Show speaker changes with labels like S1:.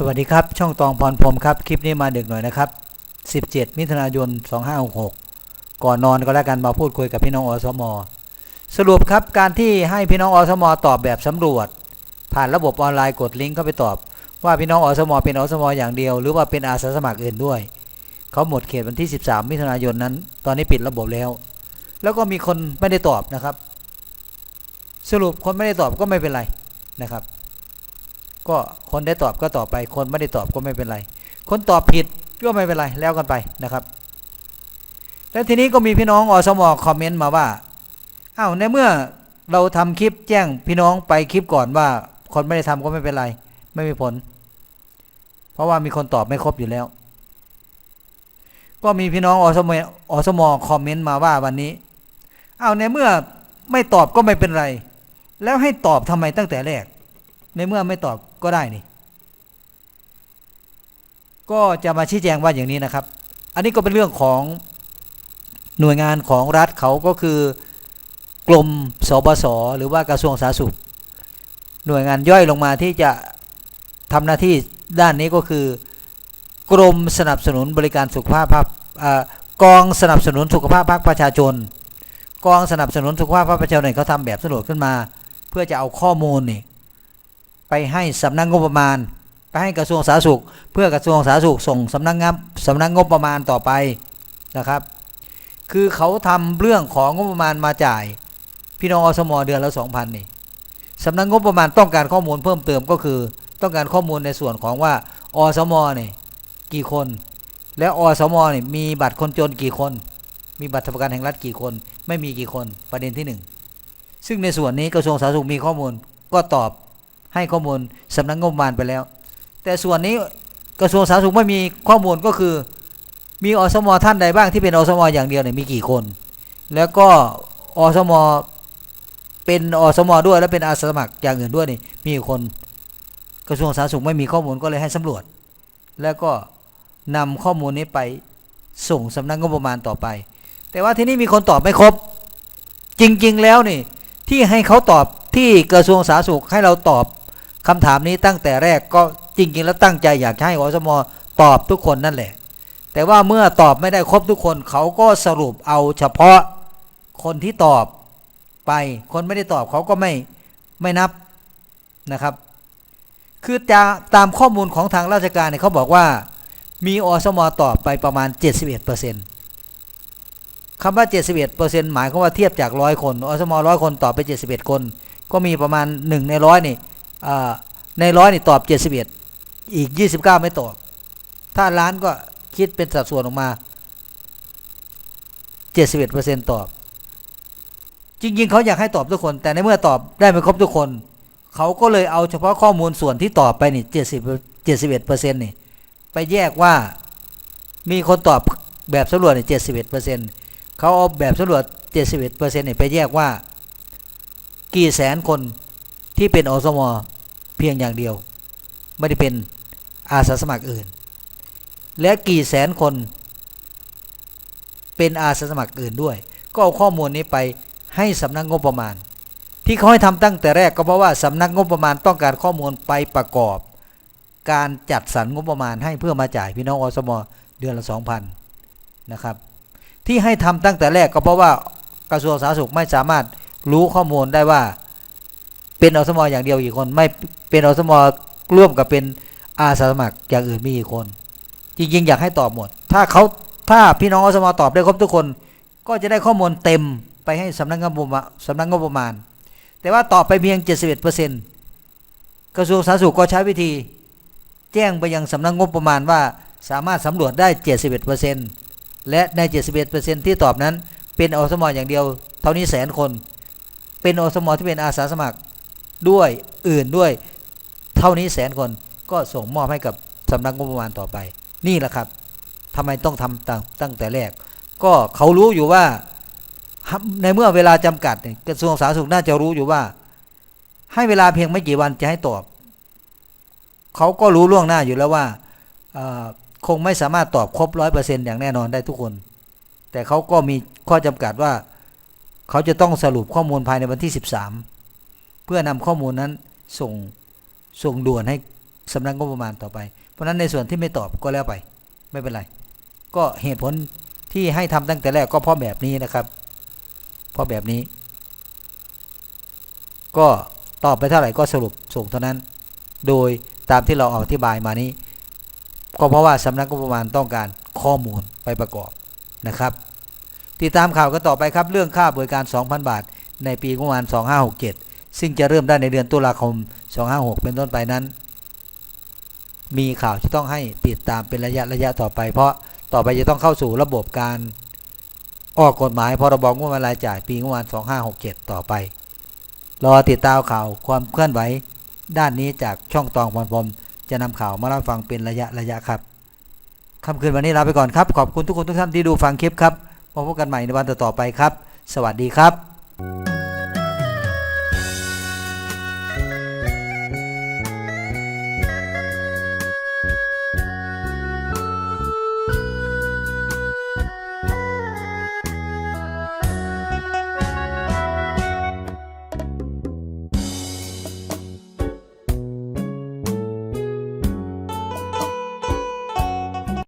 S1: สวัสดีครับ ช่องตองพรพรมครับ คลิปนี้มาดึกหน่อยนะครับ 17 มิถุนายน 2566 ก่อนนอนก็แล้วกันมาพูดคุยกับพี่น้องอสม สรุปครับการที่ให้พี่น้องอสม ตอบแบบสำรวจ ผ่านระบบออนไลน์กดลิงก์เข้าไปตอบ ว่าพี่น้องอสม เป็นอสม อย่างเดียว หรือว่าเป็นอาสาสมัครอื่นด้วย เขาหมดเขตวันที่ 13 มิถุนายนนั้น ตอนนี้ปิดระบบแล้ว แล้วก็มีคนไม่ได้ตอบนะครับ สรุปคนไม่ได้ตอบก็ไม่เป็นไรนะครับ ก็คนได้ตอบก็ตอบไป คนไม่ได้ตอบก็ไม่เป็นไร คนตอบผิดก็ไม่เป็นไรแล้วกันไปนะครับ แล้วทีนี้ก็มีพี่น้องอสมคอมเมนต์มาว่าอ้าวในเมื่อเราทำคลิปแจ้งพี่น้องไปคลิปก่อนว่า คนไม่ได้ทำก็ไม่เป็นไร ไม่มีผล เพราะว่ามีคนตอบไม่ครบอยู่แล้ว ก็มีพี่น้องอสมอสมคอมเมนต์มาว่าวันนี้อ้าวในเมื่อไม่ตอบก็ไม่เป็นไร แล้วให้ตอบทำไมตั้งแต่แรก ในเมื่อไม่ตอบก็ได้นี่ ก็จะมาชี้แจงว่าอย่างนี้นะครับ อันนี้ก็เป็นเรื่องของหน่วยงานของรัฐเขาก็คือกรมสบสหรือว่ากระทรวงสาธารณสุข หน่วยงานย่อยลงมาที่จะทำหน้าที่ด้านนี้ก็คือกรมสนับสนุนบริการสุขภาพภาคกองสนับสนุนสุขภาพภาคประชาชน กองสนับสนุนสุขภาพภาคประชาชนเนี่เขาทำแบบสำรวจขึ้นมา เพื่อจะเอาข้อมูลนี่ ไปให้สำนักงบประมาณ ไปให้กระทรวงสาธารณสุข เพื่อกระทรวงสาธารณสุขส่งสำนักงานสำนักงบประมาณต่อไปนะครับ คือเขาทำเรื่องของงบประมาณมาจ่าย พี่น้องอสมเดือนละสองพันนี่สำนักงบประมาณต้องการข้อมูลเพิ่มเติมก็คือ ต้องการข้อมูลในส่วนของว่าอสมนี่กี่คน แล้วอสมนี่มีบัตรคนจนกี่คน มีบัตรสวัสดิการแห่งรัฐกี่คน ไม่มีกี่คนประเด็นที่หนึ่งซึ่งในส่วนนี้กระทรวงสาธารณสุขมีข้อมูลก็ตอบ ให้ข้อมูลสำนักงบประมาณไปแล้ว แต่ส่วนนี้กระทรวงสาธารณสุขไม่มีข้อมูลก็คือ มีอสมท่านใดบ้างที่เป็นอสมอย่างเดียวเนี่ยมีกี่คน แล้วก็อสมเป็นอสมด้วยแล้วเป็นอาสาสมัครอย่างอื่นด้วยนี่มีกี่คนกระทรวงสาธารณสุขไม่มีข้อมูลก็เลยให้สำรวจ แล้วก็นำข้อมูลนี้ไปส่งสำนักงบประมาณต่อไป แต่ว่าที่นี่มีคนตอบไม่ครบ จริง ๆ แล้วนี่ที่ให้เขาตอบที่กระทรวงสาธารณสุขให้เราตอบ คำถามนี้ตั้งแต่แรกก็จริงๆแล้วตั้งใจอยากให้อสมตอบทุกคนนั่นแหละ แต่ว่าเมื่อตอบไม่ได้ครบทุกคนเขาก็สรุปเอาเฉพาะคนที่ตอบไป คนไม่ได้ตอบเขาก็ไม่ไม่นับนะครับ คือจะตามข้อมูลของทางราชการเนี่ยเขาบอกว่ามีอสมตอบไปประมาณ 71%คำว่า 71%หมายความว่าเทียบจากร้อยคน อสมร้อยคนตอบไป 71 คน ก็มีประมาณ 1 ในร้อยนี่ ในร้อยนี่ตอบ 71 อีก 29 ไม่ตอบ ถ้าล้านก็คิดเป็นสัดส่วนออกมา 71%ตอบ จริง ๆ เขาอยากให้ตอบทุกคน แต่ในเมื่อตอบได้ไม่ครบทุกคน เขาก็เลยเอาเฉพาะข้อมูลส่วนที่ตอบไปนี่70 71%นี่ ไปแยกว่ามีคนตอบแบบสำรวจนี่71%เขาเอาแบบสำรวจ71%นี่ไปแยกว่า กี่แสนคน ที่เป็นอสมเพียงอย่างเดียว ไม่ได้เป็นอาสาสมัครอื่น และกี่แสนคนเป็นอาสาสมัครอื่นด้วย ก็เอาข้อมูลนี้ไปให้สำนักงบประมาณ ที่เขาให้ทำตั้งแต่แรกก็เพราะว่าสำนักงบประมาณต้องการข้อมูลไปประกอบ การจัดสรรงบประมาณให้เพื่อมาจ่ายพี่น้องอสมเดือนละ2,000นะครับ ที่ให้ทำตั้งแต่แรกก็เพราะว่ากระทรวงสาธารณสุขไม่สามารถรู้ข้อมูลได้ว่า เป็นอสมอย่างเดียวกี่คน ไม่เป็นอสมร่วมกับเป็นอาสาสมัครอย่างอื่นมีกี่คน จริงๆอยากให้ตอบหมด ถ้าเขาถ้าพี่น้องอสมตอบได้ครบทุกคน ก็จะได้ข้อมูลเต็มไปให้สำนักงบประมาณสำนักงบประมาณ แต่ว่าตอบไปเพียง 71%กระทรวงสาธารณสุขก็ใช้วิธี แจ้งไปยังสำนักงบประมาณว่าสามารถสำรวจได้ 71%และใน 71%ที่ตอบนั้น เป็นอสมอย่างเดียว เท่านี้แสนคน เป็นอสมที่เป็นอาสาสมัคร ด้วยอื่นด้วย เท่านี้แสนคนก็ส่งมอบให้กับสำนักงบประมาณต่อไป นี่แหละครับทำไมต้องทำตั้งตั้งแต่แรก ก็เขารู้อยู่ว่าในเมื่อเวลาจำกัดกระทรวงสาธารณสุขน่าจะรู้อยู่ว่า ให้เวลาเพียงไม่กี่วันจะให้ตอบ เขาก็รู้ล่วงหน้าอยู่แล้วว่าคงไม่สามารถตอบครบร้อยเปอร์เซ็นต์อย่างแน่นอนได้ทุกคน แต่เขาก็มีข้อจำกัดว่า เขาจะต้องสรุปข้อมูลภายในวันที่13 เพื่อนำข้อมูลนั้นส่งส่งด่วนให้สำนักงบประมาณต่อไป เพราะฉะนั้นในส่วนที่ไม่ตอบก็แล้วไป ไม่เป็นไร ก็เหตุผลที่ให้ทำตั้งแต่แรกก็เพราะแบบนี้นะครับ เพราะแบบนี้ ก็ตอบไปเท่าไหร่ก็สรุปส่งเท่านั้น โดยตามที่เราอธิบายมานี้ ก็เพราะว่าสำนักงบประมาณต้องการข้อมูลไปประกอบนะครับ ติดตามข่าวกันต่อไปครับเรื่องค่าบริการ 2,000 บาท ในปีงบประมาณ 2567 ซึ่งจะเริ่มได้ในเดือนตุลาคม 256 เป็นต้นไปนั้น มีข่าวที่ต้องให้ติดตามเป็นระยะระยะต่อไป เพราะต่อไปจะต้องเข้าสู่ระบบการออกกฎหมายพรบงบประมาณรายจ่ายปีงบประมาณ 2567 ต่อไป รอติดตามข่าวความเคลื่อนไหวด้านนี้จากช่องตองพรพรมจะนำข่าวมาเล่าฟังเป็นระยะระยะครับค่ำคืนวันนี้ลาไปก่อนครับ ขอบคุณทุกคนทุกท่านที่ดูฟังคลิปครับพบกันใหม่ในวันต่อๆไปครับ สวัสดีครับ